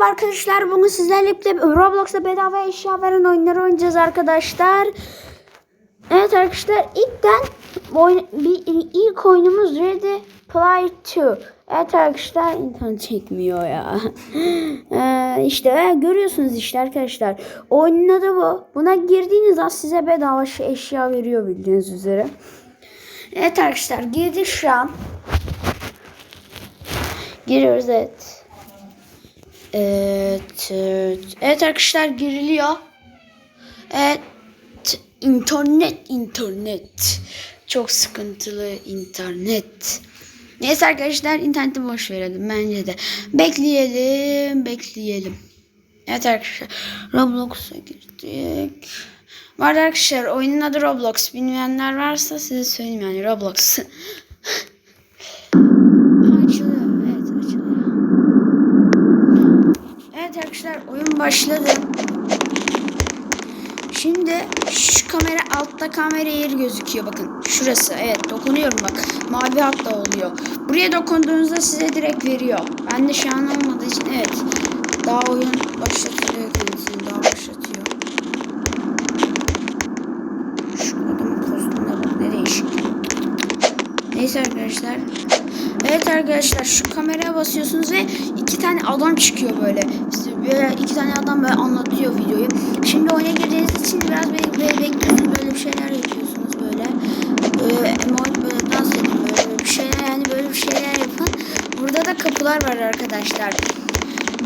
merhaba arkadaşlar. Bugün sizlerle birlikte Roblox'ta bedava eşya veren oyunları oynayacağız arkadaşlar. Evet arkadaşlar ilkten oyun, bir, ilk oyunumuz Ready Play 2. Evet arkadaşlar internet çekmiyor ya. ee, işte görüyorsunuz işte arkadaşlar. Oyunun adı bu. Buna girdiğiniz an size bedava şey, eşya veriyor bildiğiniz üzere. Evet arkadaşlar girdik şu an. Giriyoruz evet. Evet, evet. Evet arkadaşlar giriliyor. Evet. internet, internet. Çok sıkıntılı internet. Neyse arkadaşlar interneti boş verelim bence de. Bekleyelim, bekleyelim. Evet arkadaşlar Roblox'a girdik. Arada arkadaşlar oyunun adı Roblox. Bilmeyenler varsa size söyleyeyim yani Roblox. açılıyor. Evet açılıyor. Evet arkadaşlar oyun başladı. Şimdi şu kamera altta kamera yeri gözüküyor bakın. Şurası evet dokunuyorum bak. Mavi hatta oluyor. Buraya dokunduğunuzda size direkt veriyor. Ben de şu an olmadığı için evet. Daha oyun başlatılıyor kendisini daha başlatıyor. Şu adamın kostümüne bak ne değişik. Neyse arkadaşlar. Evet arkadaşlar şu kameraya basıyorsunuz ve iki tane adam çıkıyor böyle. Size böyle iki tane adam böyle anlatıyor videoyu. Şimdi oyuna girdiğiniz için biraz böyle, böyle bekliyorsunuz böyle bir şeyler yapıyorsunuz böyle. Böyle emoji böyle dans edin böyle, böyle bir şeyler yani böyle bir şeyler yapın. Burada da kapılar var arkadaşlar.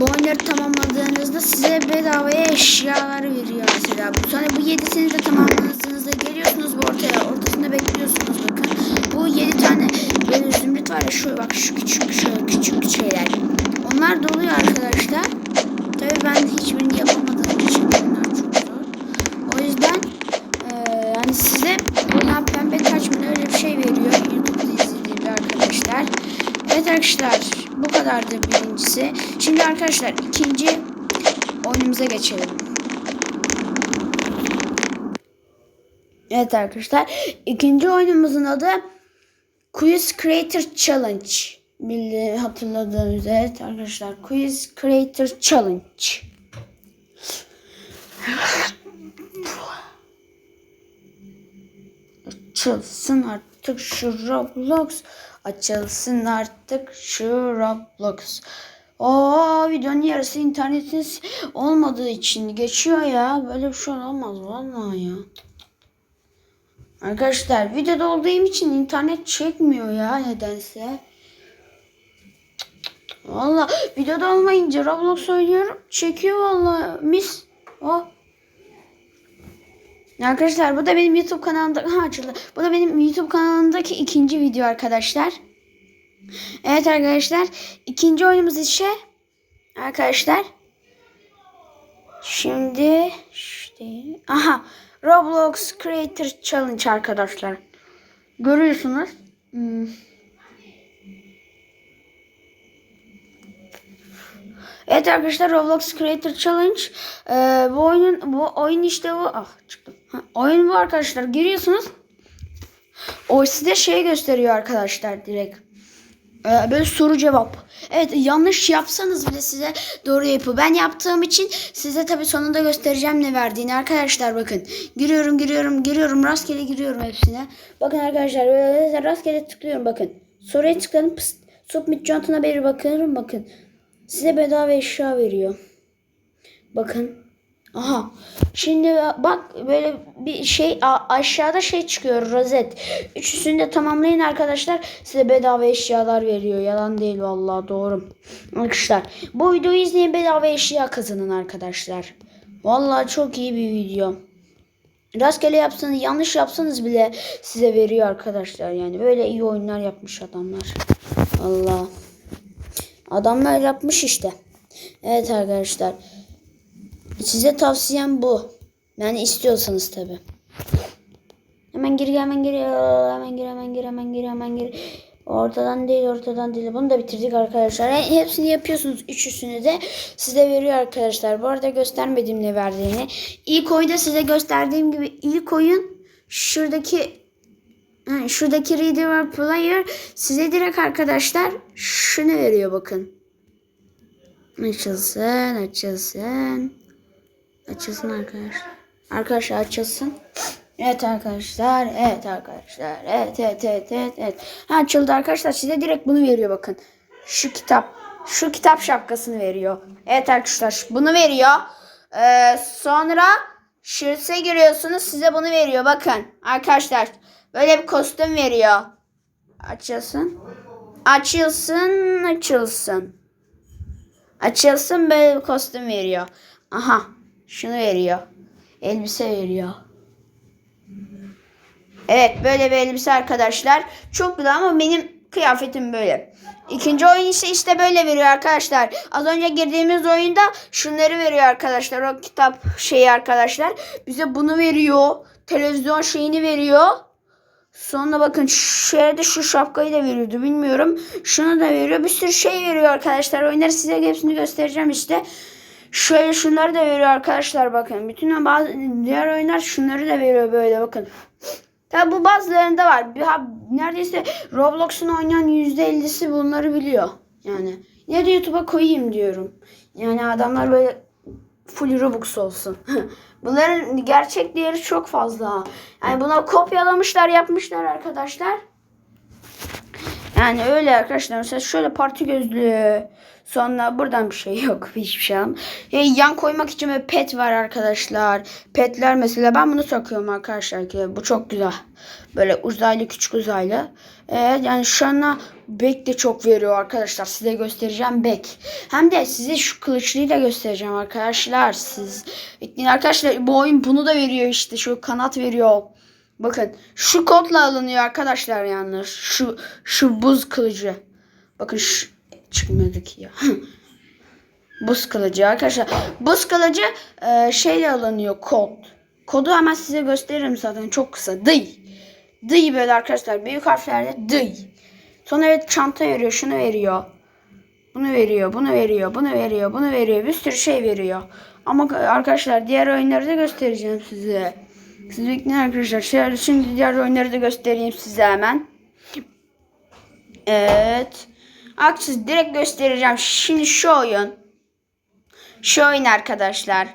Bu oyunları tamamladığınızda size bedavaya eşyalar veriyor mesela. Sonra bu yedisini de tamamladığınızda geliyorsunuz bu ortaya. Ortasında bekliyorsunuz bakın. Bak şu küçük şu küçük şeyler. Onlar doluyor arkadaşlar. Tabii ben hiçbirini yapamadığım için bunlar çok zor. O yüzden eee, yani size buradan pembe taç mı öyle bir şey veriyor. YouTube'da izlediğimde arkadaşlar. Evet arkadaşlar bu kadardı birincisi. Şimdi arkadaşlar ikinci oyunumuza geçelim. Evet arkadaşlar ikinci oyunumuzun adı Quiz Creator Challenge. Bildiğim hatırladığınız evet arkadaşlar Quiz Creator Challenge. Açılsın artık şu Roblox. Açılsın artık şu Roblox. Oo videonun yarısı internetiniz olmadığı için geçiyor ya. Böyle bir şey olmaz vallahi ya. Arkadaşlar videoda olduğum için internet çekmiyor ya nedense. Valla videoda olmayınca Roblox oynuyorum. Çekiyor valla mis. Oh. Arkadaşlar bu da benim YouTube kanalımda ha açıldı. Bu da benim YouTube kanalımdaki ikinci video arkadaşlar. Evet arkadaşlar ikinci oyunumuz işte arkadaşlar. Şimdi işte aha Roblox Creator Challenge arkadaşlar. Görüyorsunuz. Hmm. Evet arkadaşlar Roblox Creator Challenge. Ee, bu oyunun bu oyun işte bu. Ah çıktım. Ha, oyun bu arkadaşlar. Giriyorsunuz. O size şey gösteriyor arkadaşlar direkt. Ee, böyle soru cevap. Evet yanlış yapsanız bile size doğru yapıyor. Ben yaptığım için size tabii sonunda göstereceğim ne verdiğini. Arkadaşlar bakın. Giriyorum giriyorum giriyorum. Rastgele giriyorum hepsine. Bakın arkadaşlar böyle rastgele tıklıyorum bakın. Soruya tıkladım. Pıst. Submit Jont'una bir bakıyorum bakın. Size bedava eşya veriyor. Bakın. Aha. Şimdi bak böyle bir şey aşağıda şey çıkıyor rozet. Üçüsünü de tamamlayın arkadaşlar. Size bedava eşyalar veriyor. Yalan değil vallahi doğru. Arkadaşlar bu videoyu izleyin bedava eşya kazanın arkadaşlar. Vallahi çok iyi bir video. Rastgele yapsanız yanlış yapsanız bile size veriyor arkadaşlar. Yani böyle iyi oyunlar yapmış adamlar. Allah. Adamlar yapmış işte. Evet arkadaşlar. Size tavsiyem bu. Yani istiyorsanız tabi. Hemen gir hemen gir hemen gir hemen gir hemen gir hemen gir. Ortadan değil ortadan değil. Bunu da bitirdik arkadaşlar. Yani hepsini yapıyorsunuz. Üçüsünü de size veriyor arkadaşlar. Bu arada göstermedim ne verdiğini. İlk oyunda size gösterdiğim gibi ilk oyun şuradaki Ha, şuradaki Reader Player size direkt arkadaşlar şunu veriyor bakın. Açılsın, açılsın. Açılsın arkadaşlar. Arkadaşlar açılsın. Evet arkadaşlar, evet arkadaşlar, evet evet evet evet evet. Ha, açıldı arkadaşlar size direkt bunu veriyor bakın. Şu kitap, şu kitap şapkasını veriyor. Evet arkadaşlar bunu veriyor. Ee, sonra Shirts'e giriyorsunuz size bunu veriyor bakın. Arkadaşlar böyle bir kostüm veriyor. Açılsın. Açılsın, açılsın. Açılsın böyle bir kostüm veriyor. Aha şunu veriyor. Elbise veriyor. Evet böyle bir elbise arkadaşlar. Çok güzel ama benim kıyafetim böyle. İkinci oyun ise işte böyle veriyor arkadaşlar. Az önce girdiğimiz oyunda şunları veriyor arkadaşlar. O kitap şeyi arkadaşlar. Bize bunu veriyor. Televizyon şeyini veriyor. Sonra bakın yerde şu şapkayı da veriyordu bilmiyorum. Şunu da veriyor. Bir sürü şey veriyor arkadaşlar. Oyunları size hepsini göstereceğim işte. Şöyle şunları da veriyor arkadaşlar bakın. Bütün bazı diğer oyunlar şunları da veriyor böyle bakın. Tabi bu bazılarında var. Neredeyse Roblox'un oynayan %50'si bunları biliyor. Yani ya da YouTube'a koyayım diyorum. Yani adamlar böyle full Robux olsun. Bunların gerçek değeri çok fazla. Yani buna kopyalamışlar yapmışlar arkadaşlar. Yani öyle arkadaşlar. Mesela şöyle parti gözlüğü. Sonra buradan bir şey yok. Hiçbir şey almam. E, yan koymak için böyle pet var arkadaşlar. Petler mesela ben bunu takıyorum arkadaşlar. ki Bu çok güzel. Böyle uzaylı küçük uzaylı. Evet yani şu anda bek de çok veriyor arkadaşlar. Size göstereceğim bek. Hem de size şu kılıçlıyı da göstereceğim arkadaşlar. Siz arkadaşlar. Bu oyun bunu da veriyor işte. Şu kanat veriyor. Bakın şu kodla alınıyor arkadaşlar yalnız. Şu şu buz kılıcı. Bakın şu çıkmadı ki ya. buz kılıcı arkadaşlar. Buz kılıcı e, şeyle alınıyor kod. Kodu hemen size gösteririm zaten çok kısa. Dıy. Dıy böyle arkadaşlar. Büyük harflerle dıy. Sonra evet çanta veriyor. Şunu veriyor. Bunu veriyor. Bunu veriyor. Bunu veriyor. Bunu veriyor. Bir sürü şey veriyor. Ama arkadaşlar diğer oyunları da göstereceğim size. Siz bekleyin arkadaşlar. Şöyle şimdi diğer oyunları da göstereyim size hemen. Evet. Aksız direkt göstereceğim. Şimdi şu oyun. Şu oyun arkadaşlar.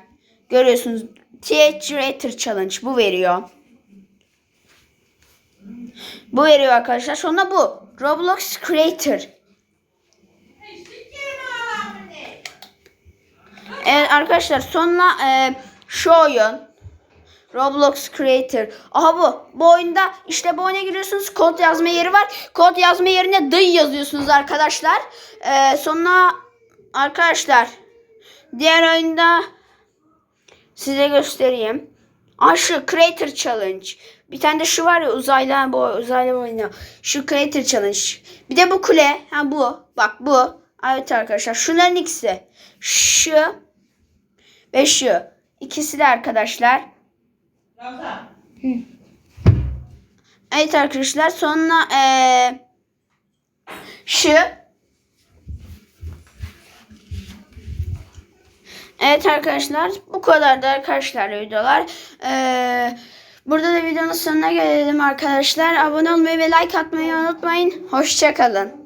Görüyorsunuz. Theater Challenge bu veriyor. Bu veriyor arkadaşlar. Sonra bu. Roblox Creator. Evet arkadaşlar sonra e, şu oyun. Roblox Creator. Aha bu. Bu oyunda işte bu oyuna giriyorsunuz. Kod yazma yeri var. Kod yazma yerine dayı yazıyorsunuz arkadaşlar. Ee, sonra arkadaşlar diğer oyunda size göstereyim. Aa şu Creator Challenge. Bir tane de şu var ya uzaylı bu uzaylı oyunu. Şu Creator Challenge. Bir de bu kule. Ha bu. Bak bu. Evet arkadaşlar. Şunların ikisi. Şu ve şu. İkisi de arkadaşlar. Evet arkadaşlar sonra eee şu Evet arkadaşlar bu kadar da arkadaşlar videolar. Eee burada da videonun sonuna gelelim arkadaşlar. Abone olmayı ve like atmayı unutmayın. Hoşçakalın.